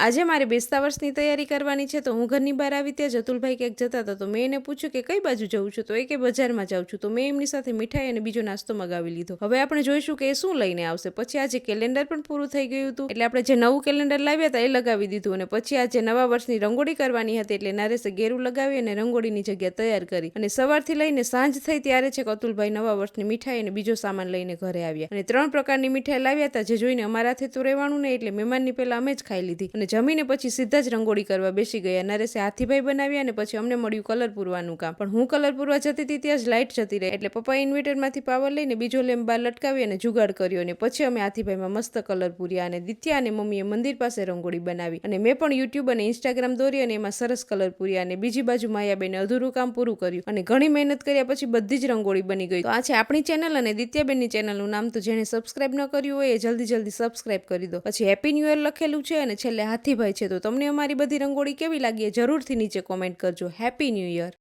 આજે મારે બેસતા વર્ષની તૈયારી કરવાની છે, તો હું ઘરની બહાર આવી ત્યાં જતુલભાઈ ક્યાંક જતા હતા, તો મેં એને પૂછ્યું કે કઈ બાજુ જવું છું? તો એ કે બજારમાં જાઉં છું. તો મેં એમની સાથે મીઠાઈ અને બીજો નાસ્તો મગાવી લીધો. હવે આપણે જોઈશું કે એ શું લઈને આવશે. પછી આજે કેલેન્ડર પણ પૂરું થઈ ગયું હતું. એટલે આપણે જે નવું કેલેન્ડર લાવ્યા હતા એ લગાવી દીધું અને પછી આજે નવા વર્ષની રંગોળી કરવાની હતી એટલે નરેશે ગેરું લગાવી અને રંગોળીની જગ્યા તૈયાર કરી. અને સવારથી લઈને સાંજ થઈ ત્યારે છે કતુલભાઈ નવા વર્ષની મીઠાઈ અને બીજો સામાન લઈને ઘરે આવ્યા. અને ત્રણ પ્રકારની મીઠાઈ લાવ્યા હતા, જે જોઈને અમારાથી તો રહેવાનું નહીં, એટલે મહેમાનની પહેલા અમે જ ખાઈ લીધી. અને જમીને પછી સીધા જ રંગોળી કરવા બેસી ગયા. નરેશે હાથીભાઈ બનાવ્યા અને પછી અમને મળ્યું કલર પૂરવાનું કામ. પણ હું કલર પૂરવા જતી હતી ત્યાં જ લાઇટ જતી રહી. એટલે પપ્પા ઇન્વર્ટરમાંથી પાવર લઈને બીજો લેમ્પ બહાર લટકાવી અને જુગાડ કર્યો અને પછી અમે હાથીભાઈમાં મસ્ત કલર પૂર્યા અને દિત્યા અને મમ્મીએ મંદિર પાસે રંગોળી બનાવી. અને મેં પણ યુટ્યુબ અને ઇન્સ્ટાગ્રામ દોરી અને એમાં સરસ કલર પૂર્યા અને બીજી બાજુ માયાબેને અધૂરું કામ પૂરું કર્યું. અને ઘણી મહેનત કર્યા પછી બધી જ રંગોળી બની ગઈ. તો આ છે આપણી ચેનલ અને દિત્યાબેનની ચેનલનું નામ. તો જેણે સબસ્ક્રાઇબ ન કર્યું હોય એ જલ્દી જલ્દી સબસ્ક્રાઇબ કરી દો. પછી હેપી ન્યૂ યર લખેલું છે અને છેલ્લે હાથીભાઈ છે. તો તમને અમારી બધી રંગોળી કેવી લાગી જરૂરથી નીચે કોમેન્ટ કરજો. Happy new year